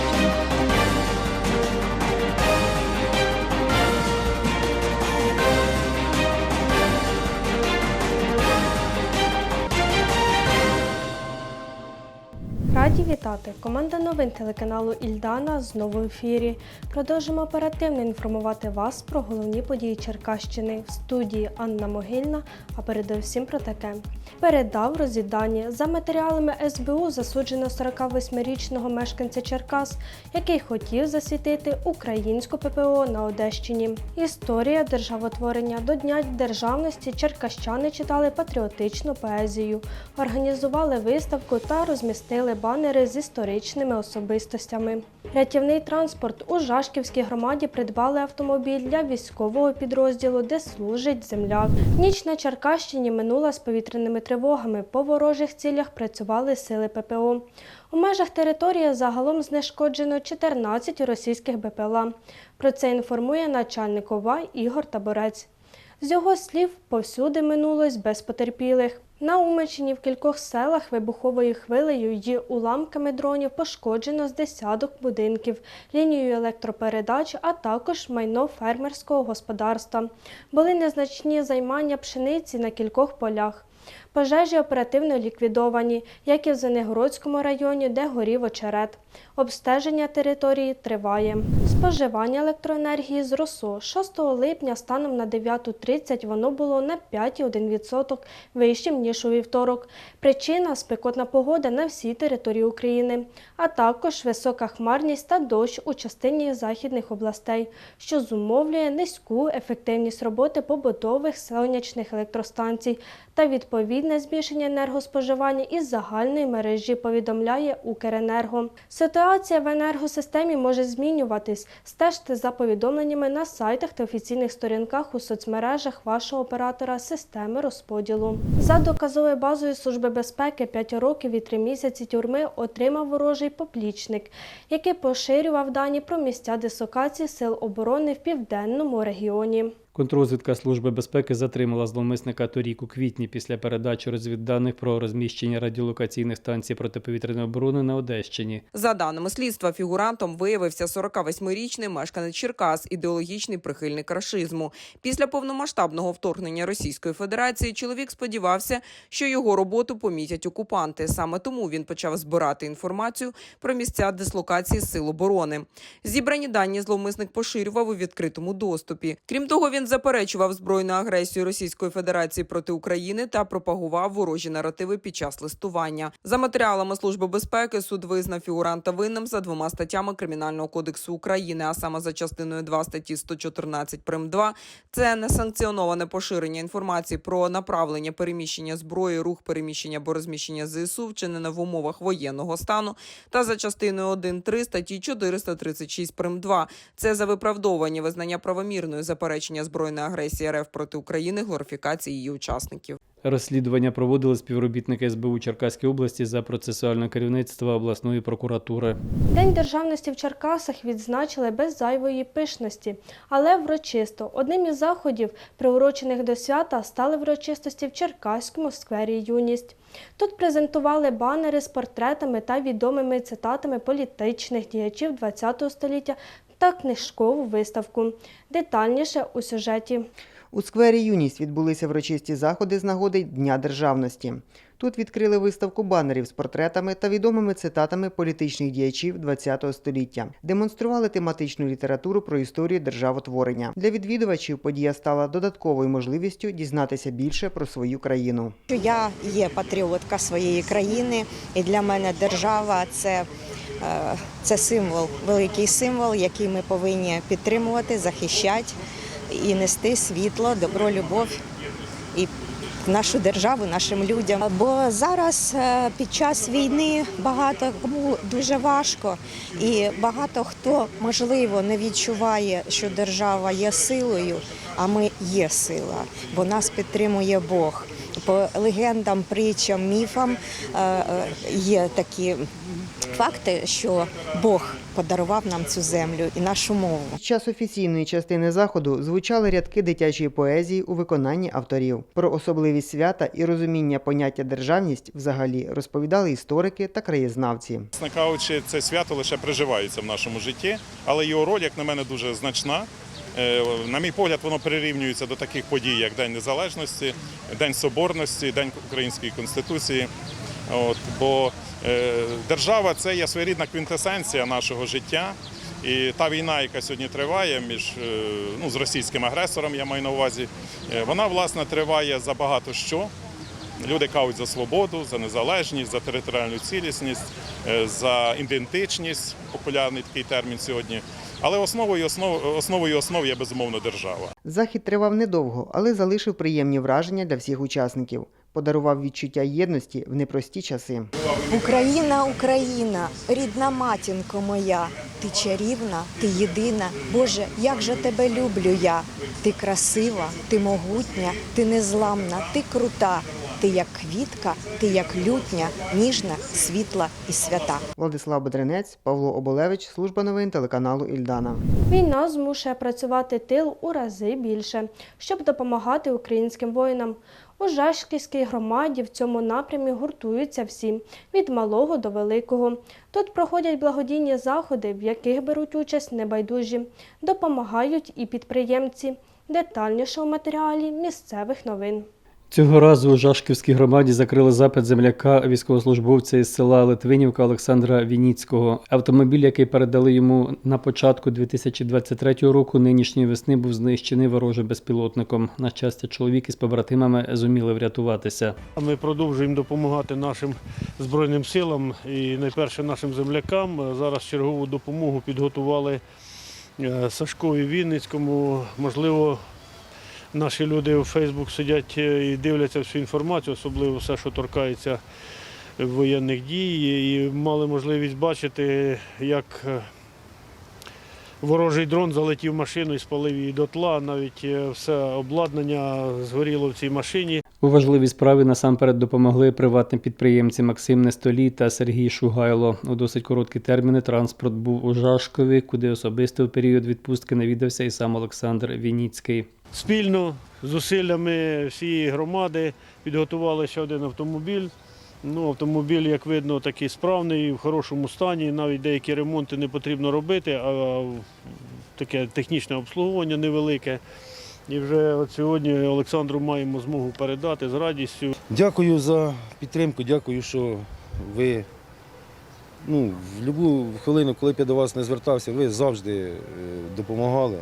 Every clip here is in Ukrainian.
love. Вітати! Команда новин телеканалу Ільдана знову в ефірі. Продовжимо оперативно інформувати вас про головні події Черкащини в студії Анна Могильна. А передовсім про таке. Передав розвіддані за матеріалами СБУ засуджено 48-річного мешканця Черкас, який хотів засвітити українську ППО на Одещині. Історія державотворення до Дня державності черкащани читали патріотичну поезію, організували виставку та розмістили банери з історичними особистостями. Рятівний транспорт у Жашківській громаді придбали автомобіль для військового підрозділу, де служить земляк. Ніч на Черкащині минула з повітряними тривогами. По ворожих цілях працювали сили ППО. У межах території загалом знешкоджено 14 російських БПЛА. Про це інформує начальник ОВА Ігор Таборець. З його слів, повсюди минулось без потерпілих. На Умичині в кількох селах вибуховою хвилею й уламками дронів пошкоджено з десяток будинків, лінію електропередач, а також майно фермерського господарства. Були незначні займання пшениці на кількох полях. Пожежі оперативно ліквідовані, як і в Зенегородському районі, де горів очерет. Обстеження території триває. Споживання електроенергії зросло. 6 липня станом на 9.30 воно було на 5,1% вищим, ніж у вівторок. Причина – спекотна погода на всій території України, а також висока хмарність та дощ у частині західних областей, що зумовлює низьку ефективність роботи побутових сонячних електростанцій та відповідне збільшення енергоспоживання із загальної мережі, повідомляє Укренерго. Ситуація в енергосистемі може змінюватись. Стежте за повідомленнями на сайтах та офіційних сторінках у соцмережах вашого оператора системи розподілу. За доказовою базою Служби безпеки 5 років і 3 місяці тюрми отримав ворожий поплічник, який поширював дані про місця дислокації сил оборони в південному регіоні. Контррозвідка Служби безпеки затримала зловмисника торік у квітні після передачі розвідданих про розміщення радіолокаційних станцій протиповітряної оборони на Одещині. За даними слідства, фігурантом виявився 48-річний мешканець Черкас, ідеологічний прихильник рашизму. Після повномасштабного вторгнення Російської Федерації чоловік сподівався, що його роботу помітять окупанти. Саме тому він почав збирати інформацію про місця дислокації сил оборони. Зібрані дані зловмисник поширював у відкритому доступі. Крім того, він заперечував збройну агресію Російської Федерації проти України та пропагував ворожі наративи під час листування. За матеріалами Служби безпеки суд визнав фігуранта винним за двома статтями Кримінального кодексу України, а саме за частиною 2 статті 114 прим. 2 – це несанкціоноване поширення інформації про направлення переміщення зброї, рух переміщення або розміщення ЗСУ, вчинене в умовах воєнного стану, та за частиною 1.3 статті 436 прим. 2 – це за виправдовування визнання правомірною заперечення збройної агресії РФ проти України, глорифікації її учасників. Розслідування проводили співробітники СБУ Черкаської області за процесуальне керівництво обласної прокуратури. День державності в Черкасах відзначили без зайвої пишності, але врочисто. Одним із заходів, приурочених до свята, стали врочистості в Черкаському сквері Юність. Тут презентували банери з портретами та відомими цитатами політичних діячів ХХ століття та книжкову виставку. Детальніше у сюжеті. У сквері Юність відбулися врочисті заходи з нагоди Дня державності. Тут відкрили виставку банерів з портретами та відомими цитатами політичних діячів ХХ століття. Демонстрували тематичну літературу про історію державотворення. Для відвідувачів подія стала додатковою можливістю дізнатися більше про свою країну. я є патріотка своєї країни, і для мене держава це, е, це символ, великий символ, який ми повинні підтримувати, захищати і нести світло, добро, любов і нашу державу, нашим людям. Бо зараз е, під час війни багато кому дуже важко, і багато хто можливо не відчуває, що держава є силою, а ми є сила, бо нас підтримує Бог. По легендам, притчам, міфам е, е, є такі факти, що Бог подарував нам цю землю і нашу мову. Під час офіційної частини заходу звучали рядки дитячої поезії у виконанні авторів. Про особливість свята і розуміння поняття державність взагалі розповідали історики та краєзнавці. Чесно це свято лише приживається в нашому житті, але його роль, як на мене, дуже значна. Е, На мій погляд, воно прирівнюється до таких подій, як День Незалежності, День Соборності, День Української Конституції. От, бо держава це є своєрідна квінтесенція нашого життя. І та війна, яка сьогодні триває між е, ну, з російським агресором, я маю на увазі, е, вона власне триває за багато що. Люди кажуть за свободу, за незалежність, за територіальну цілісність, е, за ідентичність, популярний такий термін сьогодні. Але основою основ, основою основ є безумовно держава. Захід тривав недовго, але залишив приємні враження для всіх учасників. Подарував відчуття єдності в непрості часи. Україна, Україна, рідна матінко моя, ти чарівна, ти єдина. Боже, як же тебе люблю я. Ти красива, ти могутня, ти незламна, ти крута. Ти як квітка, ти як лютня, ніжна, світла і свята. Владислав Бедренець, Павло Оболевич, служба новин телеканалу Ільдана. Війна змушує працювати тил у рази більше, щоб допомагати українським воїнам. У Жашківській громаді в цьому напрямі гуртуються всі від малого до великого. Тут проходять благодійні заходи, в яких беруть участь небайдужі, допомагають і підприємці. Детальніше у матеріалі місцевих новин. Цього разу у Жашківській громаді закрили запит земляка військовослужбовця із села Литвинівка Олександра Вініцького. Автомобіль, який передали йому на початку 2023 року, нинішньої весни був знищений ворожим безпілотником. На щастя, чоловік із побратимами зуміли врятуватися. Ми продовжуємо допомагати нашим збройним силам і найперше нашим землякам. Зараз чергову допомогу підготували е, Сашкові Вінницькому. Можливо, наші люди у Фейсбук сидять е, і дивляться всю інформацію, особливо все, що торкається воєнних дій, і мали можливість бачити, як е, ворожий дрон залетів в машину і спалив її дотла. Навіть е, все обладнання згоріло в цій машині. У важливій справі насамперед допомогли приватні підприємці Максим Нестолій та Сергій Шугайло. У досить короткі терміни транспорт був у Жашкові, куди особисто в період відпустки навідався і сам Олександр Вініцький. Спільно з зусиллями всієї громади підготували ще один автомобіль. Ну, автомобіль, як видно, такий справний, в хорошому стані. Навіть деякі ремонти не потрібно робити, а таке технічне обслуговування невелике. І вже от сьогодні Олександру маємо змогу передати з радістю. Дякую за підтримку, дякую, що ви ну, в будь-яку хвилину, коли б я до вас не звертався, ви завжди е, допомагали.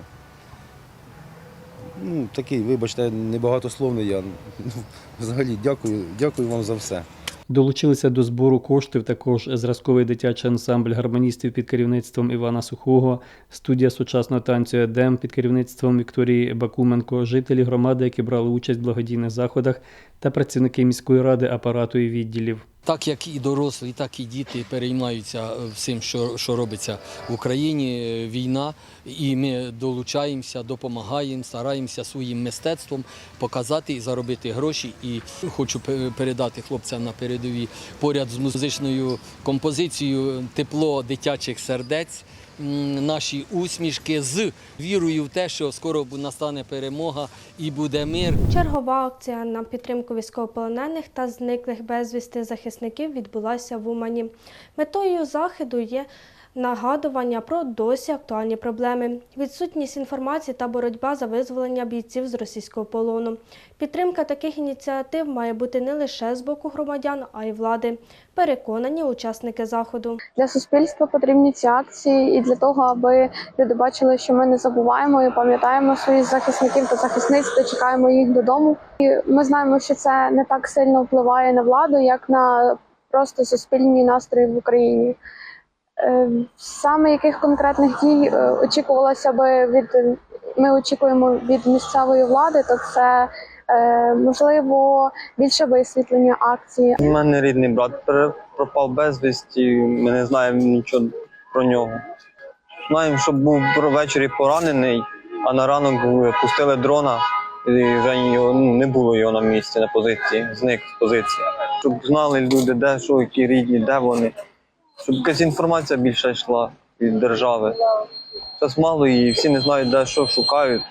Ну, такий, вибачте, небагатословний я. Ну, Взагалі, дякую, дякую вам за все. Долучилися до збору коштів також зразковий дитячий ансамбль гармоністів під керівництвом Івана Сухого, студія сучасного танцю Едем під керівництвом Вікторії Бакуменко, жителі громади, які брали участь в благодійних заходах, та працівники міської ради, апарату і відділів. Так як і дорослі, так і діти переймаються е, всім, що, що робиться в Україні, е, війна, і ми долучаємося, допомагаємо, стараємося своїм мистецтвом показати і заробити гроші. І хочу передати хлопцям на передовій поряд з музичною композицією тепло дитячих сердець. Наші усмішки з вірою в те, що скоро настане перемога і буде мир. Чергова акція на підтримку військовополонених та зниклих безвісти захисників відбулася в Умані. Метою заходу є нагадування про досі актуальні проблеми, відсутність інформації та боротьба за визволення бійців з російського полону. Підтримка таких ініціатив має бути не лише з боку громадян, а й влади. Переконані учасники заходу. Для суспільства потрібні ці акції і для того, аби люди бачили, що ми не забуваємо і пам'ятаємо своїх захисників та захисниць та чекаємо їх додому. І ми знаємо, що це не так сильно впливає на владу, як на просто суспільні настрої в Україні. Е, Саме яких конкретних дій е, очікувалося би від ми очікуємо від місцевої влади, то це е, можливо більше висвітлення акції, У мене рідний брат пропав безвісті, ми не знаємо нічого про нього. Знаємо, що був ввечері поранений, а на ранок пустили дрона, і вже його, ну, не було його на місці, на позиції, зник з позиції. Щоб знали люди, де що, які рідні, де вони. Щоб якась інформація більше йшла від держави. Зараз мало і всі не знають, де що шукають.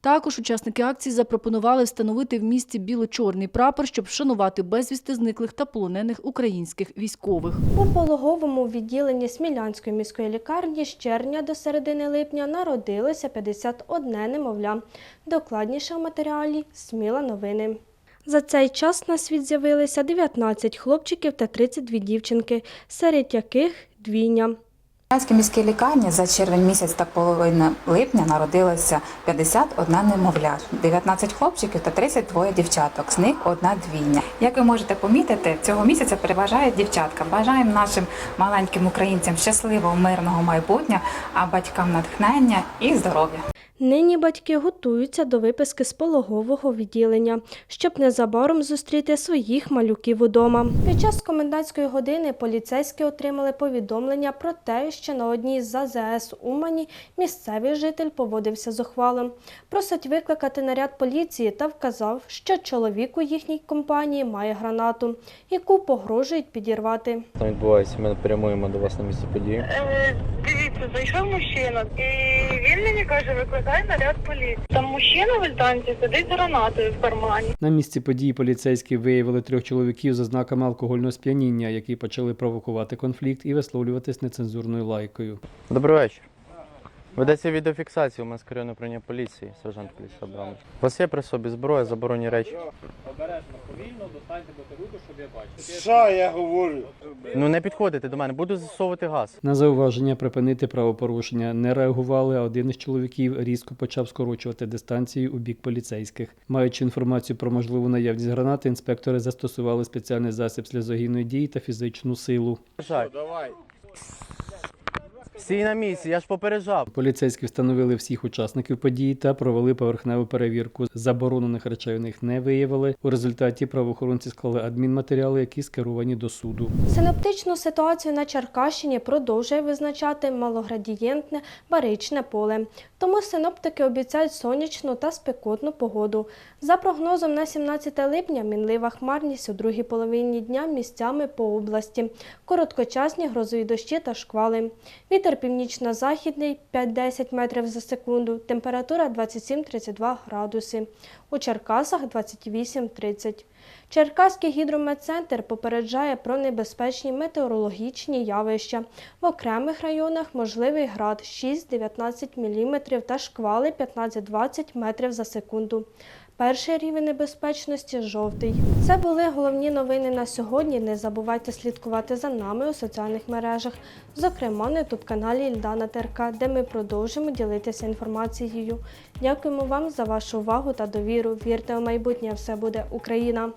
Також учасники акції запропонували встановити в місті біло-чорний прапор, щоб вшанувати безвісти зниклих та полонених українських військових. У пологовому відділенні Смілянської міської лікарні з червня до середини липня народилося 51 немовля. Докладніше в матеріалі Сміла новини. За цей час на світ з'явилися 19 хлопчиків та 32 дівчинки, серед яких двійня. Смілянській міській лікарні за червень місяць та половина липня народилося 51 немовля, 19 хлопчиків та 32 дівчаток, з них одна двійня. Як ви можете помітити, цього місяця переважають дівчатка. Бажаємо нашим маленьким українцям щасливого, мирного майбутнього, а батькам натхнення і здоров'я. Нині батьки готуються до виписки з пологового відділення, щоб незабаром зустріти своїх малюків удома. Під час комендантської години поліцейські отримали повідомлення про те, що на одній з АЗС Умані місцевий житель поводився зухвалом. Просить викликати наряд поліції та вказав, що чоловік у їхній компанії має гранату, яку погрожують підірвати. Там відбувається, ми прямуємо до вас на місце події. Дивіться, зайшов мужчина, і він мені каже, викликай наряд поліції. Там мужчина в альтанці сидить з гранатою в кармані. На місці події поліцейські виявили трьох чоловіків за знаками алкогольного сп'яніння, які почали провокувати конфлікт і висловлюватись нецензурною лайкою. Добрий вечір. Ведеться відеофіксація у нас керівне управління поліції, сержант поліції Абрамович. У вас є при собі зброя, заборонені речі? Що я говорю? Ну не підходите до мене, буду засовувати газ. На зауваження припинити правопорушення не реагували, а один із чоловіків різко почав скорочувати дистанцію у бік поліцейських. Маючи інформацію про можливу наявність гранати, інспектори застосували спеціальний засіб сльозогінної дії та фізичну силу. Давай. Всі на місці, я ж попереджав. Поліцейські встановили всіх учасників події та провели поверхневу перевірку. Заборонених речей у них не виявили. У результаті правоохоронці склали адмінматеріали, які скеровані до суду. Синоптичну ситуацію на Черкащині продовжує визначати малоградієнтне баричне поле. Тому синоптики обіцяють сонячну та спекотну погоду. За прогнозом на 17 липня мінлива хмарність у другій половині дня місцями по області. Короткочасні грозові дощі та шквали. Вітер північно-західний 5-10 метрів за секунду. Температура 27-32 градуси. У Черкасах 28-30. Черкаський гідрометцентр попереджає про небезпечні метеорологічні явища. В окремих районах можливий град 6-19 мм та шквали 15-20 метрів за секунду. Перший рівень небезпечності жовтий. Це були головні новини на сьогодні. Не забувайте слідкувати за нами у соціальних мережах, зокрема на ютуб-каналі Ільдана Терка, де ми продовжимо ділитися інформацією. Дякуємо вам за вашу увагу та довіру. Вірте у майбутнє, все буде Україна!